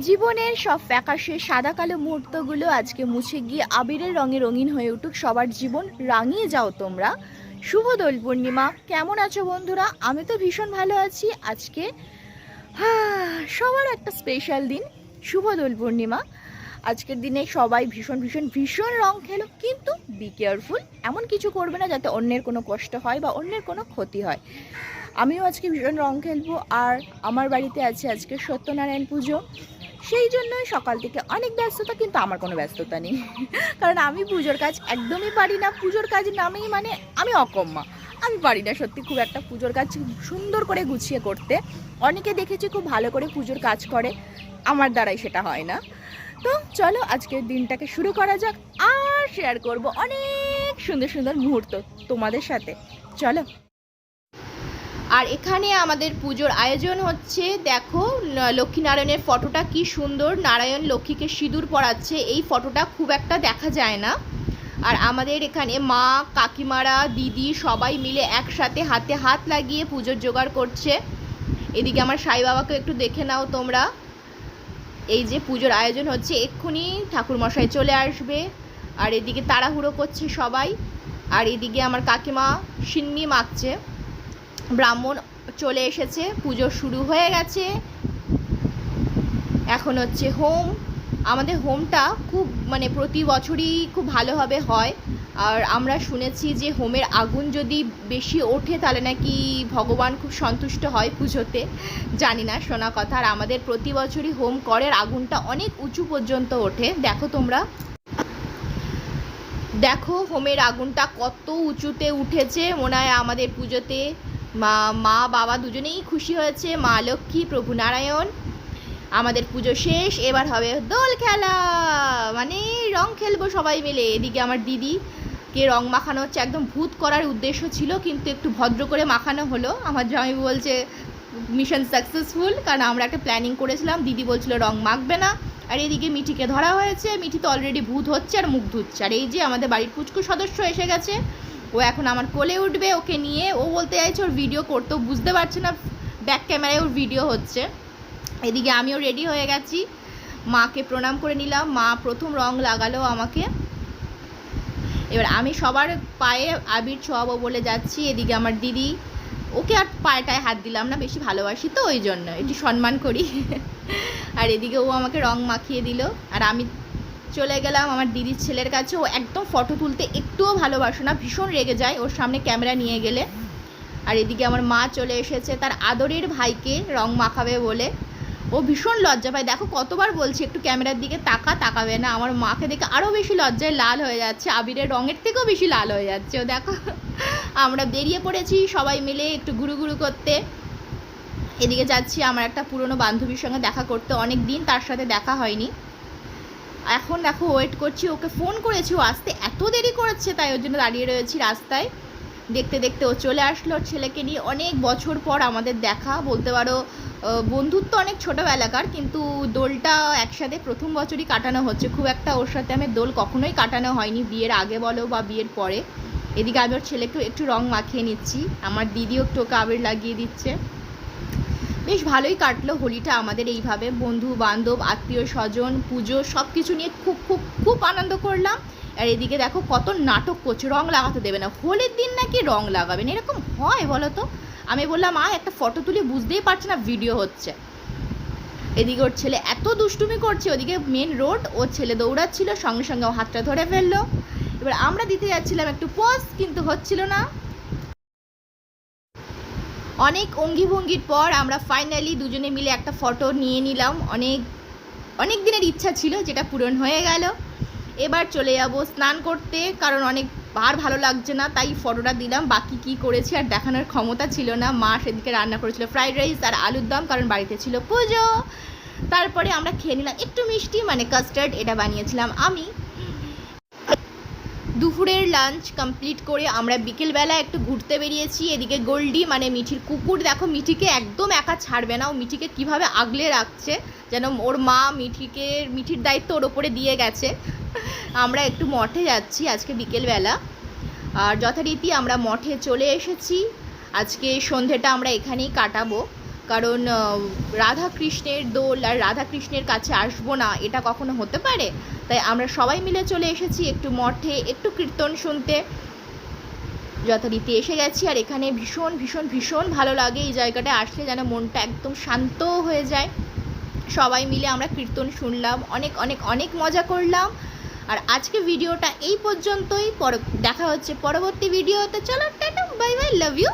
জীবনের সব ফ্যাকাশে সাদা কালো মুহূর্তগুলো আজকে মুছে গিয়ে আবিরের রঙে রঙিন হয়ে উঠুক সবার জীবন। রাঙিয়ে যাও তোমরা। শুভ দোল পূর্ণিমা। কেমন আছো বন্ধুরা? আমি তো ভীষণ ভালো আছি। আজকে সবার একটা স্পেশাল দিন, শুভ দোল পূর্ণিমা। আজকের দিনে সবাই ভীষণ ভীষণ ভীষণ রং খেলো, কিন্তু বি কেয়ারফুল এমন কিছু করবে না যাতে অন্যের কোনো কষ্ট হয় বা অন্যের কোনো ক্ষতি হয়। আমিও আজকে ভীষণ রং খেলব। আর আমার বাড়িতে আছে আজকে সত্যনারায়ণ পুজো। সেই জন্যই সকাল থেকে অনেক ব্যস্ততা, কিন্তু আমার কোনো ব্যস্ততা নেই। কারণ আমি পুজোর কাজ একদমই পারি না। পুজোর কাজ নামেই মানে আমি অকম্মা আমি পারি না সত্যি খুব একটা পুজোর কাজ সুন্দর করে গুছিয়ে করতে। অনেকে দেখেছি খুব ভালো করে পুজোর কাজ করে। আমার দ্বারাই সেটা হয় না। তো চলো আজকের দিনটাকে শুরু করা যাক। আর শেয়ার করব অনেক সুন্দর সুন্দর মুহূর্ত তোমাদের সাথে। চলো। আর এখানে আমাদের পুজোর আয়োজন হচ্ছে, দেখো লক্ষ্মীনারায়ণের ফটোটা কি সুন্দর। নারায়ণ লক্ষ্মীকে সিঁদুর পরাচ্ছে, এই ফটোটা খুব একটা দেখা যায় না। আর আমাদের এখানে মা, কাকিমারা, দিদি সবাই মিলে একসাথে হাতে হাত লাগিয়ে পুজোর জোগাড় করছে। এদিকে আমার সাই বাবাকে একটু দেখে নাও তোমরা। এই যে পুজোর আয়োজন হচ্ছে, এক্ষুনি ঠাকুরমশাই চলে আসবে। আর এদিকে তাড়াহুড়ো করছে সবাই। আর এদিকে আমার কাকিমা সিন্নি মাখছে। ব্রাহ্মণ চলে এসেছে, পুজো শুরু হয়ে গেছে। এখন হচ্ছে হোম। আমাদের হোমটা খুব মানে প্রতি বছরই খুব ভালোভাবে হয়। আর আমরা শুনেছি যে হোমের আগুন যদি বেশি ওঠে, তাহলে নাকি ভগবান খুব সন্তুষ্ট হয় পুজোতে। জানি না, শোনা কথা। আর আমাদের প্রতি বছরই হোম করের আগুনটা অনেক উঁচু পর্যন্ত ওঠে। দেখো তোমরা। দেখো হোমের আগুনটা কত উঁচুতে উঠেছে। মনে হয় আমাদের পুজোতে মা মা, বাবা দুজনেই খুশি হয়েছে। মা লক্ষ্মী, প্রভু নারায়ণ। আমাদের পুজো শেষ, এবার হবে দোল খেলা। মানে রং খেলব সবাই মিলে। এদিকে আমার দিদি কে রং মাখানো হচ্ছে, একদম ভূত করার উদ্দেশ্য ছিল, কিন্তু একটু ভদ্র করে মাখানো হলো। আমার জামাই বলছে মিশন সাকসেসফুল কারণ আমরা একটা প্ল্যানিং করেছিলাম। দিদি বলছিল, রং মাখবে না। আর এদিকে মিঠিকে ধরা হয়েছে। মিঠি তো অলরেডি ভূত হচ্ছে আর মুখ ধুচ্ছে। আর এই যে আমাদের বাড়ির পুচকু সদস্য এসে গেছে। ও এখন আমার কোলে উঠবে, ওকে নিয়ে। ও বলতে চাইছে ওর ভিডিও করতেও বুঝতে পারছে না ব্যাক ক্যামেরায় ওর ভিডিও হচ্ছে। এদিকে আমিও রেডি হয়ে গেছি। মাকে প্রণাম করে নিলাম। মা প্রথম রং লাগালো আমাকে। এবার আমি সবার পায়ে আবির ছোয়াবো বলে যাচ্ছি। এদিকে আমার দিদি, ওকে আর পায়েটায় হাত দিলাম না, বেশি ভালোবাসি তো, ওই জন্য একটু সম্মান করি। আর এদিকে ও আমাকে রং মাখিয়ে দিল। আর আমি চলে গেলাম আমার দিদির ছেলের কাছে। ও একদম ফটো তুলতে একটুও ভালোবাসে না, ভীষণ রেগে যায় ওর সামনে ক্যামেরা নিয়ে গেলে। আর এদিকে আমার মা চলে এসেছে, তার আদরের ভাইকে রং মাখাবে বলে। ও ভীষণ লজ্জা পায়। দেখো কতবার বলছি, একটু ক্যামেরার দিকে তাকা তাকাবে না। আমার মাকে দেখে আরও বেশি লজ্জায় লাল হয়ে যাচ্ছে, আবিরের রঙের থেকেও বেশি লাল হয়ে যাচ্ছে। ও দেখো, আমরা বেরিয়ে পড়েছি সবাই মিলে একটু ঘুরু ঘুরু করতে। এদিকে যাচ্ছি আমার একটা পুরনো বান্ধবীর সঙ্গে দেখা করতে। অনেক দিন তার সাথে দেখা হয়নি। এখন দেখো ওয়েট করছি, ওকে ফোন করেছি, ও আসতে এত দেরি করেছে, তাই ওর জন্য দাঁড়িয়ে রয়েছি রাস্তায়। দেখতে দেখতে ও চলে আসলো ছেলেকে নিয়ে। অনেক বছর পর আমাদের দেখা, বলতে পারো বন্ধুত্ব অনেক ছোটোবেলাকার, কিন্তু দোলটা একসাথে প্রথম বছরই কাটানো হচ্ছে। খুব একটা ওর সাথে আমি দোল কখনোই কাটানো হয়নি, বিয়ের আগে বলো বা বিয়ের পরে। এদিকে আমি ওর ছেলেকেও একটু রং মাখিয়ে নিচ্ছি। আমার দিদিও একটু ওকে আবির লাগিয়ে দিচ্ছে। বেশ ভালোই কাটলো হোলিটা আমাদের এইভাবে। বন্ধু, বান্ধব, আত্মীয় স্বজন, পুজো সব কিছু নিয়ে খুব খুব খুব আনন্দ করলাম। আর এদিকে দেখো কত নাটক করছে, রং লাগাতে দেবে না। হোলির দিন নাকি রং লাগাবেন? এরকম হয় বলো তো? আমি বললাম আ একটা ফটো তুলে, বুঝতেই পারছে না, ভিডিও হচ্ছে। এদিকে ওর ছেলে এত দুষ্টুমি করছে, ওদিকে মেন রোড ওর ছেলে দৌড়াচ্ছিল, সঙ্গে সঙ্গে ও হাতটা ধরে ফেলল। এবার আমরা দিতে যাচ্ছিলাম একটু পোজ কিন্তু হচ্ছিল না। অনেক অঙ্গি ভঙ্গির পর আমরা ফাইনালি দুজনে মিলে একটা ফটো নিয়ে নিলাম। অনেক অনেক দিনের ইচ্ছা ছিল, যেটা পূরণ হয়ে গেল। এবার চলে যাব স্নান করতে, কারণ অনেক আর ভালো লাগছে না, তাই ফটোটা দিলাম। বাকি কি করেছি আর দেখানোর ক্ষমতা ছিল না। মা সেদিকে রান্না করেছিল ফ্রাইড রাইস আর আলুর দম, কারণ বাড়িতে ছিল পুজো। তারপরে আমরা খেয়ে নিলাম। একটু মিষ্টি মানে কাস্টার্ড এটা বানিয়েছিলাম আমি। দুপুরের লাঞ্চ কমপ্লিট করে আমরা বিকেলবেলা একটু ঘুরতে বেরিয়েছি। এদিকে গোল্ডি মানে মিঠির কুকুর, দেখো মিঠিকে একদম একা ছাড়বে না। ও মিঠিকে কীভাবে আগলে রাখছে, যেন ওর মা মিঠিকে, মিঠির দায়িত্ব ওর ওপরে দিয়ে গেছে। আমরা একটু মঠে যাচ্ছি আজকে বিকেলবেলা। আর যথারীতি আমরা মঠে চলে এসেছি। আজকে সন্ধেটা আমরা এখানেই কাটাবো। কারণ আহ, রাধা কৃষ্ণের দোল আর রাধা কৃষ্ণের কাছে আসব না এটা কখনো হতে পারে? তাই আমরা সবাই মিলে চলে এসেছি একটু মঠে একটু কীর্তন শুনতে। যথারীতি এসে গেছি আর এখানে ভীষণ ভীষণ ভীষণ ভালো লাগে এই জায়গাটা। আসলে যেন মনটা একদম শান্ত হয়ে যায়। সবাই মিলে আমরা কীর্তন শুনলাম অনেক অনেক অনেক মজা করলাম। আর আজকে ভিডিওটা এই পর্যন্তই। পর দেখা হচ্ছে পরবর্তী ভিডিওতে। চলো tata bye bye love you